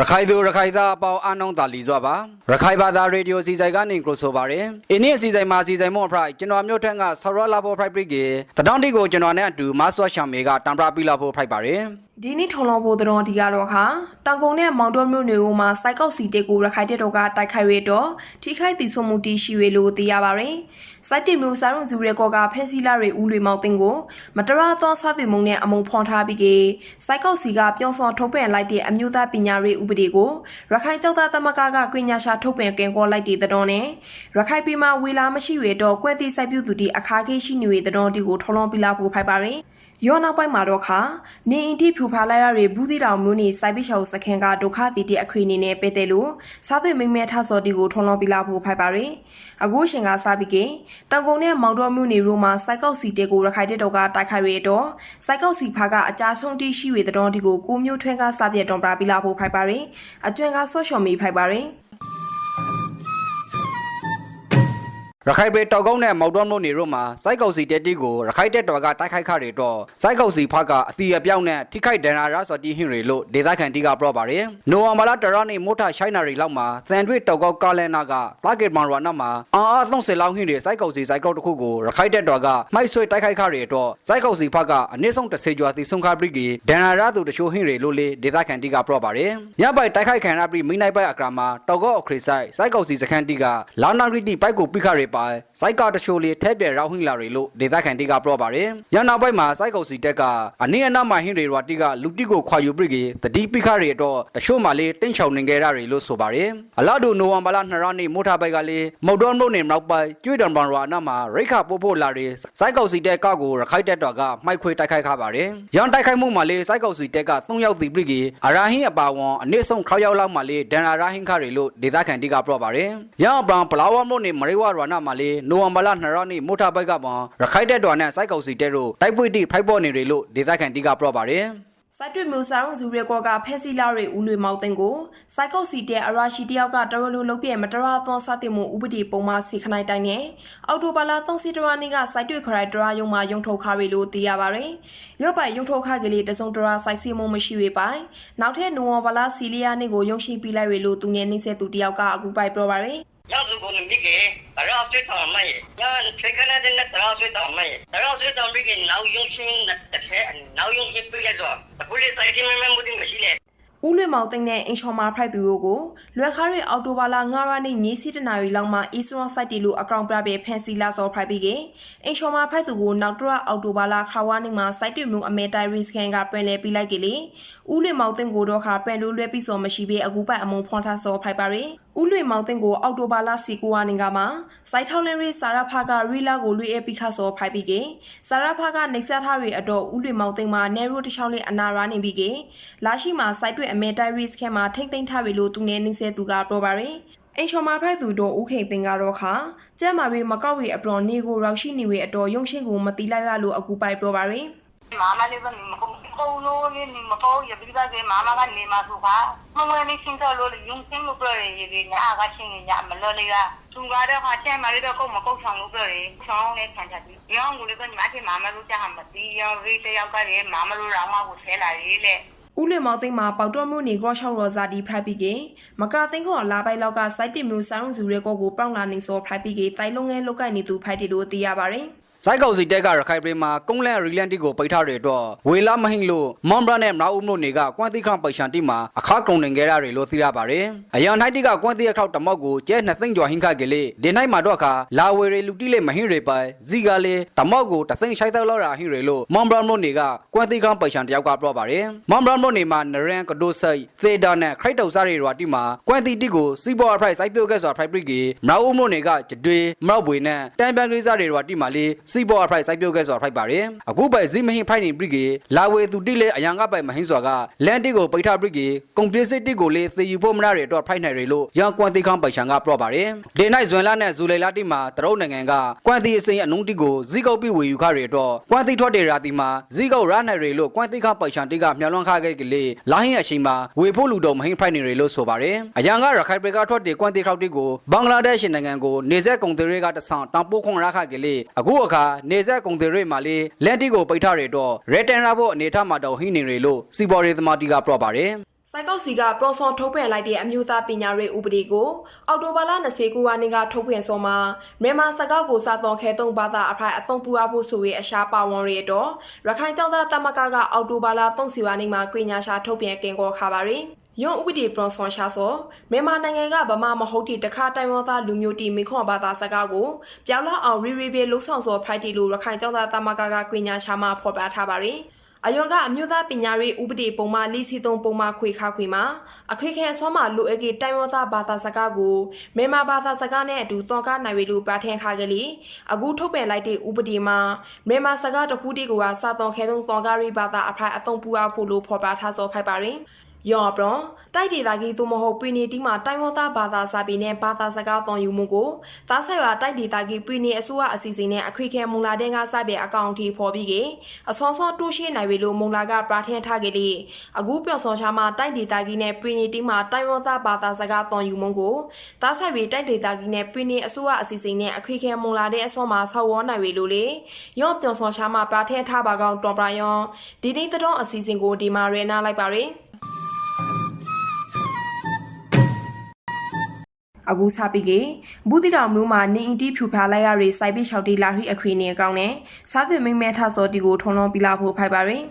ရခိုင်သူရခိုင်သားအပေါင်းအနှောင်းသာလီစွာပါရခိုင်ဘာသာရေဒီယိုစီဆိုင်ကနေကလို့ဆိုပါရယ်အင်းနေ့စီဆိုင်မှာစီဆိုင်မော့ဖရိုက်ကျွန်တော်မျိုးထက်ကဆော်ရလာဖို့ဖရိုက်ပရိကေတတောင်းတီကိုကျွန်တော်နဲ့အတူမဆွတ်ရှောင်မေကတံပရာပီလာဖို့ဖရိုက်ပါရယ် ဒီနေ့ထုံလုံးဖို့တော်ဒီကတော့ခါတောင်ကုန်းနဲ့မောင်တော်မြို့နယ်မှာစိုက်ကောက်စီတက်ကိုရခိုင်တက်တော်ကတိုက်ခိုက်ရတော့ထိခိုက်တီဆုံးမှုတီရှိရလို့သိရပါရယ်စိုက်တက်မျိုးစာရုံစုရဲကောကဖက်စီလာတွေဦးလွေမောက်တင်ကိုမတရသောစသည်မုံနဲ့အမုံဖော်ထားပြီးကေစိုက်ကောက်စီကပြောင်းစောထုတ်ပြန်လိုက်တဲ့အမျိုးသားပညာရေးဥပဒေကိုရခိုင်ကျောက်သားသမဂ္ဂကကွညာရှာထုတ်ပြန်ကင်ကောလိုက်တဲ့တော်နဲ့ရခိုင်ပြည်မှာဝေလာမရှိရတော့ကွဲသည့်စိုက်ပြုသူတီအခါခေးရှိနေတဲ့တော်တီကိုထုံလုံးပြလာဖို့ဖိုက်ပါရယ် ရောနောက်ပိုင်းမှာတော့ခါနေအင်တိဖြူဖာလိုက်ရတွေဘူးသီတောင်မျိုးနေစိုက်ပိချောက်စခန်းကဒုက္ခတီတီအခွေအနေနဲ့ပဲတဲ့လို့စားသွေးမိမ့်မဲထဆော်တီကိုထုံလုံးပြလာဖို့ဖိုက်ပါရယ်အခုရှင်ကစားပြီးကတောင်ကုန်းနဲ့မောင်တော်မျိုးနေရိုးမှာစိုက်ကောက်စီတဲကိုရခိုင်တဲ့တော့ကတိုက်ခိုက်ရတော့စိုက်ကောက်စီဖာကအကြဆုံးတီရှိရတဲ့တော်တီကိုကိုမျိုးထွန်းကစားပြတော်ပြပြလာဖို့ဖိုက်ပါရယ်အကျွမ်းကဆော့ရှော်မီဖိုက်ပါရယ် ရခိုင်ပြည်တောက်ကုန်းနဲ့မောက်တော်မြို့နေတို့မှာစိုက်ကောက်စီတက်တီကိုရခိုင်တက်တော်ကတိုက်ခိုက်ခရတော့စိုက်ကောက်စီဖကအတီအပြောင်းနဲ့ထိခိုက်ဒဏ်ရာရဆိုတီဟင်ရီလို့ဒေသခံတီကပြောပါရယ်နိုဝမ်ဘာလာတရနေမိုတာရှိုင်းနာရီလောက်မှာသန်တွေတောက်ကောက်ကာလန်နာကတာဂက်မန်ရနာမှာအာအာ30လောက်ဟင်ရီစိုက်ကောက်စီစိုက်ကောက်တစ်ခုကိုရခိုင်တက်တော်ကမိုက်ဆွေတိုက်ခိုက်ခရတော့စိုက်ကောက်စီဖကအနည်းဆုံး30ကျော်တီဆုံးခပရိကီဒဏ်ရာရသူတချို့ဟင်ရီလို့လေဒေသခံတီကပြောပါရယ်ညပိုက်တိုက်ခိုက်ခံရပြီးမိနိုင်ပိုက်အကရာမှာတောက်ကောက်အခရီဆိုင်စိုက်ကောက်စီစခန်းတီကလာနာရီတီပိုက်ကိုပိခရပါစိုက်ကတချို့လေးထဲပြဲရောက်ဟင်းလာတွေလို့ဒေသခံတီကပြောပါရယ်ညနောက်ပိုင်းမှာစိုက်ကောက်စီတက်ကအနည်းအနားမှာဟင်းတွေရွာတီကလူတီကိုခွာယူပြိကေတတိပိခရတော့တချို့မှလေးတင်းချောင်နေကြရတယ်လို့ဆိုပါရယ်အလားတူနိုဝင်ဘာလ2ရက်နေ့မိုးထားပိုက်ကလေးမုတ်တော်မုတ်နေနောက်ပိုင်းကျွေးတံပန်ရွာနားမှာရိခပို့ဖို့လာတွေစိုက်ကောက်စီတက်ကကိုရခိုက်တက်တော်ကမိုက်ခွေတိုက်ခိုက်ခပါရယ်ရန်တိုက်ခိုက်မှုမှာလေးစိုက်ကောက်စီတက်က3ယောက်တီပြိကေအရာဟင်းအပါဝန်အနည်းဆုံး6ယောက်လောက်မှလေးဒန်ရာရာဟင်းခရလို့ဒေသခံတီကပြောပါရယ်ရန်အပန်ပလာဝမုတ်နေမရိဝရွာနားမှာလေးနိုဝင်ဘာလ2ရက်နေ့မိုးထားပိုက်ကပန်ရခိုက်တက်တော်နဲ့စိုက်ကောက်စီတက်တို့တိုက်ပွေတိဖိုက်ပေါ်နေတွေလို့ဒေသခံတီကပြောပါရယ်စိုက်တွမျိုးစာရုံစုရဲကောကဖက်စီလာတွေဦးလွေမောက်တင်ကိုစိုက်ကုတ်စီတဲ့အရာရှိတယောက်ကတရလိုလုံးပြဲမတရသောစတင်မှုဥပဒေပုံမှာစီခနိုင်တိုင်းနဲ့အော်တိုဘာလာ3စီတရနေ့ကစိုက်တွေ့ခရိုက်တရာယုံမှာယုံထုတ်ခါရီလို့သိရပါတယ်။ရော့ပိုင်ယုံထုတ်ခါကလေးတစုံတရာစိုက်စီမှုမရှိရပိုင်နောက်ထပ်နိုဝဘာလာစီလီယာနေ့ကိုယုံရှိပြီးလိုက်ရလို့သူနဲ့နှိစက်သူတယောက်ကအခုပိုက်ပြောပါတယ်။ 나도고는 미게 라스트 타마에 야 최근에 된 라스트 타마에 라스트 타미게 나우 용신 나테 나우 용신 빌려줘 불리 사이트 멤버 모든 것이네 ဦးလွေမောင်သိန်းနဲ့အင်ချော်မာဖိုက်သူတို့ကိုလွယ်ခါရီအော်တိုဘာလာ9ရက်နေ့ညစီတနာရီလောက်မှာ Israel site တီလို့အကောင့်ပြပေးဖန်စီလာစောဖိုက်ပြီးကအင်ချော်မာဖိုက်သူကိုနောက်တော့အော်တိုဘာလာခါဝါနေ့မှာ site တီမျိုးအမေတိုင်ရီစကန်ကပြန်လဲပြီးလိုက်ကြလေဦးလွေမောင်သိန်းကိုတော့ခါပြန်လို့လွဲပြီးစောမရှိပေးအကူပိုက်အမုံဖွန်ထားစောဖိုက်ပါရီ ဦးလွင်မောင်တင့်ကိုအောက်တိုဘာလ19ရက်နေ့ကမှစိုက်ထောက်လင်းရေးစာရဖာကရီလာကိုလွှဲအပီခါဆောဖိုက်ပြီးကစာရဖာကနေဆက်ထားရီအတော့ဦးလွင်မောင်တင့်မှာနေရိုတချောင်းလေးအနာရနေပြီးကလာရှိမှာစိုက်တွေ့အမဲတိုက်ရီစခဲမှာထိမ့်သိမ့်ထားရီလို့သူနဲ့နေဆက်သူကပြောပါရယ်အိမ်ချော်မာဖက်သူတို့ဦးခိန်တင်ကတော့ခါကျဲမာရီမကောက်ရီအပရောနေကိုရောက်ရှိနေဝေအတော်ရုံရှင်းကိုမတိလိုက်ရလို့အကူပိုက်ပြောပါရယ်မမလေးကမကောက် 后路的你们包也不知道给妈妈个你妈说话，我们你现在路的用心路不了也给哪个心人家没了那个，中国的话现在买的够没够上路不了，上来看下去，然后我那个你妈去妈妈路家还没地要为这要个人妈妈路让我我才来的嘞。 ဦးလင်မောင်သိန်းမှာပေါတော်မှုနေကောချောက်ရော်ဇာတီဖရိုက်ပြီးကမကာသိန်းခေါ်လာပိုက်လောက်ကစိုက်တင်မျိုးစာရုံစုရဲကောကိုပေါင်လာနေစောဖရိုက်ပြီးကတိုင်လုံးငယ်လုတ်ကိုက်နေသူဖိုက်တီလို့သိရပါရယ် စိုက်ကောက်စီတက်ကရခိုင်ပြည်မှာကုန်းလန်ရီလန်တီကိုပိတ်ထားတဲ့အတွက်ဝေလာမဟိန်လို့မွန်ဘရာနဲ့မနာဦးမြို့နေကကွမ်သီခန့်ပိတ်ရှန်တီမှာအခါကုံနေကြရတယ်လို့သိရပါတယ်။အယံနိုင်တီကကွမ်သီအခါတမောက်ကိုကျဲနှစ်သိန်းကျော်ဟင်းခကလေးဒီနိုင်မှာတော့အခါလာဝေရီလူတီလေးမဟင်းတွေပိုင်ဇီကလေးတမောက်ကိုတသိန်းရှိုက်တော့လာဟင်းတွေလို့မွန်ဘရာမြို့နေကကွမ်သီခန့်ပိတ်ရှန်တယောက်ကပြောပါတယ်။မွန်ဘရာမြို့နေမှာနရန်ကဒိုဆိတ်သေဒါနဲ့ခရိုက်တုတ်စားတွေရွာတီမှာကွမ်သီတီကိုစီဘော်ဖရိုက်စိုက်ပြုတ်ခဲ့စွာဖရိုက်ပရိကေမနာဦးမြို့နေကကြတွေမောက်ပွေနဲ့တန်ပန်ကလေးစားတွေရွာတီမှာလေးစီဘော်ဖရိုက်စိုက်ပြုတ်ခဲ့စွာဖိုက်ပါတယ်အခုပိုက်ဇီမဟင်ဖိုက်နေပရိကေလာဝေသူတိလေအယံကပိုက်မဟင်းစွာကလန်တီကိုပိတ်ထားပရိကေကွန်ပလစ်စစ်တီကိုလေသေယူဖို့မနာတွေအတွက်ဖိုက်နိုင်ရလို့ရန်ကွမ်တီခန့်ပိုက်ချန်ကပြောပါတယ်ဒေနိုင်ဇွန်လာနဲ့ဇူလေလာတီမှာတရုတ်နိုင်ငံကကွမ်တီအစိမ်းအနုံးတီကိုဇီကုတ်ပြီးဝေယူခရအတွက်ကွမ်တီထွက်တဲ့ရာတီမှာဇီကုတ်ရနိုင်ရလို့ကွမ်တီခန့်ပိုက်ချန်တီကမြော်လွန်ခခဲ့ကလေးလာဟင်းအရှိန်မှာဝေဖို့လူတော်မဟင်းဖိုက်နေရလို့ဆိုပါတယ်အယံကရခိုင်ပြည်ကထွက်တဲ့ကွမ်တီခောက်တီကိုဘင်္ဂလားဒေ့ရှ်နိုင်ငံကိုနေဆက်ကုံတွေကတဆောင်တောင်ပိုးခွန်ရခကလေးအခုအခါနေဆက်ကုံတွေမှာလေးလန်တီကိုပိတ်ထားရတော့ရဲတန်ရဖို့အနေထားမှာတော့ဟင်းနေရလို့စီဘော်ရီသမားတီကပြောပါတယ်စိုက်ကောက်စီကပရော်ဆွန်ထုတ်ပြန်လိုက်တဲ့အမျိုးသားပညာရေးဥပဒေကိုအောက်တိုဘာလ29ရက်နေ့ကထုတ်ပြန်ဆုံးမှာမြန်မာစကောက်ကိုစာသွန်ခဲသုံးဘာသာအဖိုင်အသုံးပူရဖို့ဆိုရဲအရှာပါဝန်ရတော့ရခိုင်ကျောင်းသားတမကကအောက်တိုဘာလ30ရက်နေ့မှာပြည်ညာရှာထုတ်ပြန်ကင်ကောခါပါရီ ယွန်ဥပဒေပရော်ဆွန်ရှာဆိုမြန်မာနိုင်ငံကဗမာမဟုတ်တီတခါတိုင်ဝမ်သားလူမျိုးတီမိခွန်ဘာသာစကားကိုပြောင်းလဲအောင်ရီရီဘေလှုပ်ဆောင်စောဖိုက်တီလို့ရခိုင်ကျောင်းသားတမကကပြည်ညာရှာမှာဖော်ပြထားပါရီအယောကအမျိုးသားပညာရေးဥပဒေပုံမှ၄စီသုံးပုံမှခွေခါခွေမှာအခွေခဲအစောမှာလူအကေတိုင်ဝသားဘာသာစကားကိုမြန်မာဘာသာစကားနဲ့အတူသောကားနိုင်ရလို့ပြဋ္ဌာန်းခါကလေးအခုထုတ်ပြန်လိုက်တဲ့ဥပဒေမှာမြန်မာစကားတစ်ခုတည်းကစာသွန်ခဲသုံးသောကားရိဘာသာအဖိုင်အသုံးပူအပ်ဖို့လို့ဖော်ပြထားစောဖိုက်ပါရင် ယောပရောတိုက်ဒေတာကြီးသို့မဟုတ်ပရီနီတီမှာတိုင်ဝသားဘာသာစာပေနဲ့ဘာသာစကားသွန်ယူမှုကိုသားဆိုင်ရာတိုက်ဒေတာကြီးပရီနီအစိုးရအစီအစဉ်နဲ့အခွေခဲမူလာတဲ့ကစပြအကောင့်အထိဖော်ပြီးကအစောစောတူးရှိနိုင်ပြီလို့မုံလာကပြဋ္ဌာန်းထားကြလေအခုပြော့စောချာမှာတိုက်ဒေတာကြီးနဲ့ပရီနီတီမှာတိုင်ဝသားဘာသာစကားသွန်ယူမှုကိုသားဆိုင်ရာတိုက်ဒေတာကြီးနဲ့ပရီနီအစိုးရအစီအစဉ်နဲ့အခွေခဲမူလာတဲ့အစောမှာဆောက်ဝေါ်နိုင်ပြီလို့လေရော့ပြော့စောချာမှာပြဋ္ဌာန်းထားပါကောင်တော်ပရယွန်ဒီနေ့တော့အစီအစဉ်ကိုဒီမှာရဲနာလိုက်ပါရယ် အခုစားပြီးကဘူးတိတော်မျိုးမှာနေအင်တီဖြူဖားလိုက်ရရေးစိုက်ပိလျှောက်တီလာဟိအခွေနေအကောင်းနဲ့စားသွေမိမ့်မဲထဆော်တီကိုထုံလုံးပြလာဖို့ဖိုက်ပါရယ်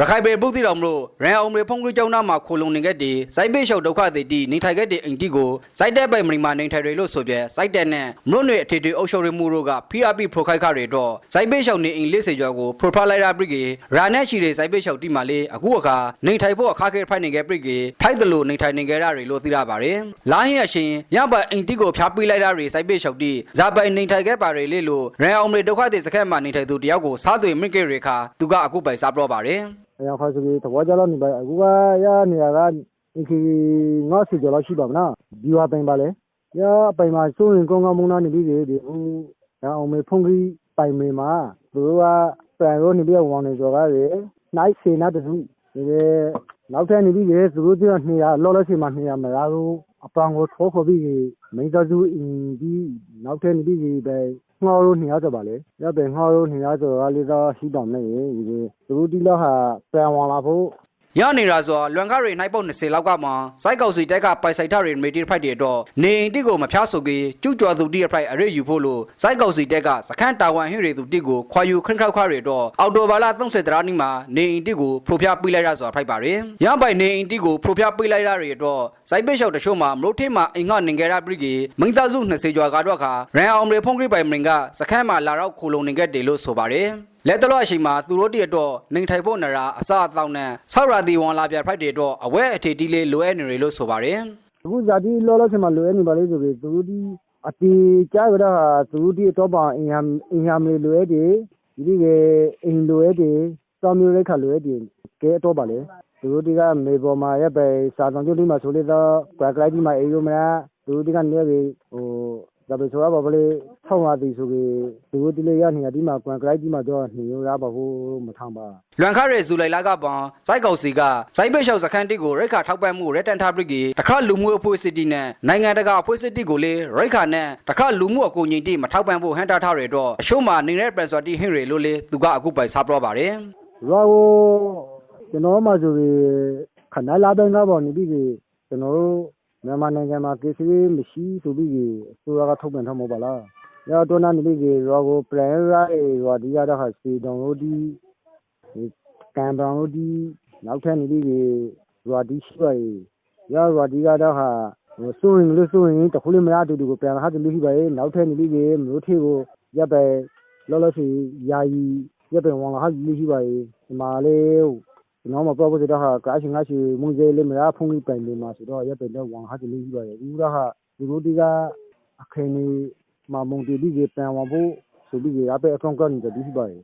ရခိုင်ပေပုတ်တိတော်မလို့ရန်အောင်မေဖုန်ကလေးကျောင်းသားမှာခိုလုံနေခဲ့တဲ့စိုက်ပိတ်လျှောက်ဒုက္ခသည်တီနေထိုင်ခဲ့တဲ့အင်တီကိုစိုက်တဲ့ပိုင်မရီမာနေထိုင်တွေလို့ဆိုပြစိုက်တဲ့နဲ့မလို့နေအထေတွေအုပ်ချုပ်ရမှုတို့က PRP ပရိုခိုက်ခတွေတော့စိုက်ပိတ်လျှောက်နေအင်လေးစေကျော်ကို Profiler Brigade ရာနဲ့ရှိတဲ့စိုက်ပိတ်လျှောက်တီမှာလေအခုအခါနေထိုင်ဖို့အခါခဲဖိုက်နေခဲ့ Brigade ဖိုက်တယ်လို့နေထိုင်နေခဲ့ရတွေလို့သိရပါတယ်လာဟင်းအရှင်ရပါအင်တီကိုဖျားပေးလိုက်တာတွေစိုက်ပိတ်လျှောက်တီဇာပိုင်နေထိုင်ခဲ့ပါတွေလေလို့ရန်အောင်မေဒုက္ခသည်စခန်းမှာနေထိုင်သူတယောက်ကိုစားသွေမိကေရေခါသူကအခုပိုင်စားပြောပါတယ် အရာဖာဆိုပြီးသဘောကျတော့နေပါအခုကရနေရကဒီငါစီကျော်လောက်ရှိပါမလားဒီဟာပိုင်ပါလေရပိုင်မှာစိုးရင်ကောင်းကောင်းမုန်းနာနေပြီဒီဟိုရအောင်မေဖုန်ကြီးပိုင်မေမှာသူတို့ကပန်ရောနေပြီးဝေါနေကြော်ကားရနိုင်စေနာတူဒီနောက်ထပ်နေပြီးရသူတို့ကနေရလောလောစီမှာနေရမလားဘူးအပန်းကိုထိုးခေါ်ပြီးမိသားစုအင်းဒီနောက်ထပ်နေပြီးပဲ ငှောလို့နေရကြပါလေရပဲငှောလို့နေရကြတာလေးတော့ရှိတော့မယ်ဒီသူတို့ဒီလောက်ဟာပြန်ဝင်လာဖို့ ရနေတာဆိုလွန်ကားတွေနိုင်ပုတ်20လောက်ကမှစိုက်ကောက်စီတက်ကပိုက်ဆိုင်ထတွေမေတီဖိုက်တွေတော့နေအိမ်တိကိုမဖျားဆိုကြီးကျူးကျော်သူတိရဖိုက်အရယူဖို့လို့စိုက်ကောက်စီတက်ကစခန်းတာဝန်ဟင်းတွေသူတိကိုခွာယူခန့်ခောက်ခါတွေတော့အော်တိုဘာလ30တရာနီမှာနေအိမ်တိကိုဖရိုဖျားပေးလိုက်ရဆိုတာဖိုက်ပါတယ်ရပိုင်နေအိမ်တိကိုဖရိုဖျားပေးလိုက်ရတွေတော့စိုက်ပိတ်လျှောက်တချို့မှာမလို့ထေးမှာအိမ်ကနေငယ်ရပရိကေမိသားစု20ကျော်ကတော့ခါရန်အောင်ရေဖုန်ခရိပိုင်မင်ကစခန်းမှာလာတော့ခိုလုံနေခဲ့တယ်လို့ဆိုပါတယ် လက်တလွအရှိန်မှာသူတို့တည်းတော့နေထိုင်ဖို့နရာအစအသောက်နဲ့ဆောက်ရာတီဝန်လာပြဖိုက်တွေတော့အဝဲအထေတီလေးလိုအပ်နေရလို့ဆိုပါတယ်အခုဇာတိလောလောဆယ်မှာလွယ်နေပါလေဆိုပြီးသူတို့ဒီအတီကြားကြတာသူတို့ဒီတော့ပါအင်ဟမ်အင်ဟမ်လေးလွယ်တယ်ဒီဒီကအင်လွယ်တယ်တောင်မျိုးလေးခါလွယ်တယ်ကဲတော့ပါလေသူတို့ဒီကမေပေါ်မှာရပ်ပဲစာဆောင်ကျုပ်ဒီမှာဆိုလေတော့ကွာကလိုက်ဒီမှာအေးရမလားသူတို့ဒီကနေပြီးဟိုဒါ ပဲဆိုတော့ဘာလဲဆောင်းရသည်ဆိုပြီးသူတို့ဒီလေးရနေဒီမှာကွာကလိုက်ဒီမှာတော့နေရပါဘူးမထမ်းပါလွန်ခရဲဇူလိုင်လာကပန်စိုက်ကောက်စီကစိုက်ပိတ်လျှောက်စခန်းတိကိုရိတ်ခါထောက်ပံ့မှုရက်တန်တာပရိကေတခါလူမှုအဖွဲ့အစည်းတီနဲ့နိုင်ငံတကာအဖွဲ့အစည်းတီကိုလေရိတ်ခါနဲ့တခါလူမှုအကူအညီတီမထောက်ပံ့ဖို့ဟန်တာထားရတော့အရှို့မှာနေတဲ့ပရစဝတီဟင်ရီလို့လေသူကအခုပိုင်စားပြောပါတယ်ရွာကိုကျွန်တော်မှဆိုပြီးခဏလာတိုင်းကပေါ့နေပြီးကြီးကျွန်တော်တို့ မြန်မာနိုင်ငံမှာကေစီမရှိဆိုပြီးကြီး အစိုးရက ထုတ်ပြန်ထားမှာပါလား။ရောတော့နာနေပြီးကြီး ရွာကို ပြန်ရရွာဒီရတော့ဟာစီတောင်လို့ဒီကံတောင်လို့ဒီနောက်ထပ်နေပြီးကြီးရွာဒီရှိပါရဲ့။ရောရွာဒီကတော့ဟာဟိုစိုးရင်လို့ စိုးရင်တခုလေးမရတူတူကို ပြန်လာတယ်လို့ရှိပါရဲ့။နောက်ထပ်နေပြီးကြီးမျိုးထေကိုရပ်ပဲလောလောဆယ် ယာယီ ရပင်ဝန်လာဟာလူရှိပါရဲ့ဒီမှာလေ ကျွန်တော်မပြောဘူးတော့ဟာကားရှင်ငါရှိမုန်စေးလေးမရဖုန်ကြီးပိုင်နေမှာဆိုတော့ရပင်တော့ဝန်ဟာလူရှိပါရဲ့ဒီတော့ဟာဒီလိုဒီကအခင်းနေမမုံတီဒီကပန်ဝန်ဖို့ဆိုပြီးရပင်အကောင့်ကနေတည်းရှိပါရဲ့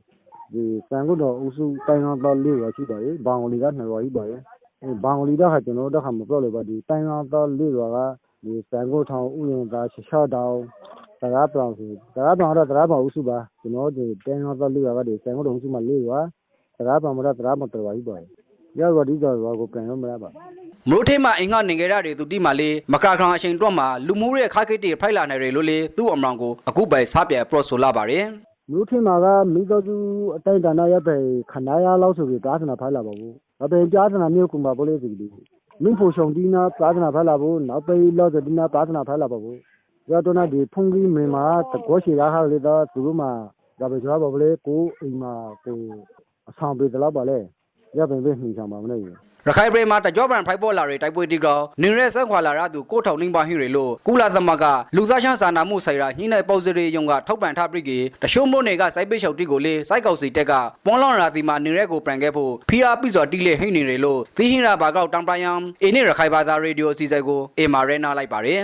ဒီစံကတော့အုစုတိုင်းအောင်တော့လေးရရှိပါရဲ့ဘောင်လီကနှစ်ရွာရှိပါရဲ့အဲဘောင်လီတော့ဟာကျွန်တော်တို့ဟာမပြောလို့ပါဒီတိုင်းအောင်တော့လေးရွာကဒီစံကိုထောင်ဥယျာဉ်သားရှော့တောင်တရားပြောင်းစီတရားပြောင်းတော့တရားပြောင်းဥစုပါကျွန်တော်ဒီတင်းရောတော့လူရကဒီဆန်ကုန်ဥစုမှာလေးပါ တရားပြောင်းမတော့တရားမတော်ပါဘူးပေါ့ရောက်တော့ဒီတော့ကိုပြန်ရမလားပါမလို့ထေးမှာအင်ကနေငယ်ရတဲ့သူတိမှလေမကခရန်အချိန်တော့မှာလူမှုရဲ့ခါခိတ်တွေဖိုက်လာနေတယ်လို့လေသူ့အမရောင်ကိုအခုပိုင်စားပြပရော့ဆိုလာပါတယ်မြို့ထင်မှာကမိသားစုအတိုင်းဒါနရပဲခဏရလောက်ဆိုပြီးပြဿနာဖိုင်လာပါဘူးအပင်ပြဿနာမျိုးကမှာဘလို့စီပြီးမင်းဖို့ဆောင်ဒီနာပြဿနာဖိုင်လာဘူးနောက်ပေလောက်ဒီနာပြဿနာဖိုင်လာပါဘူးရတော့နာဒီဖုန်ကြီးမင်းမှာတကောရှိရဟာလေတော့သူတို့မှာဒါပဲကြွားပါဘလေကိုအိမ်မှာကိုအ ဆောင်ပေးတယ်လို့ပါလေရပင်ပဲနှိမ့်ဆောင်ပါမလို့ရခိုင်ပြည်မှာတကြောပန်ဖိုက်ပေါ်လာတွေတိုက်ပွဲတီကောင်နင်းရဲဆန်းခွာလာရသူကိုထောင်နှင်းပါဟိတွေလို့ကုလသမဂ္ဂလူသားချင်းစာနာမှုဆိုင်ရာညှိနှိုင်းပေါစရီယုံကထောက်ပံ့ထားပြီးကတရှိုးမို့နေကစိုက်ပိတ်လျှောက်တီကိုလေစိုက်ကောက်စီတက်ကပွန်လွန်ရာတီမှာနင်းရဲကိုပန်ခဲ့ဖို့ဖီအာပိစော်တီလေဟိနေတွေလို့သီဟိရာဘာကောက်တမ်ပယံအင်းရခိုင်ဘာသာရေဒီယိုအစီအစဉ်ကိုအေမာရဲနာလိုက်ပါတယ်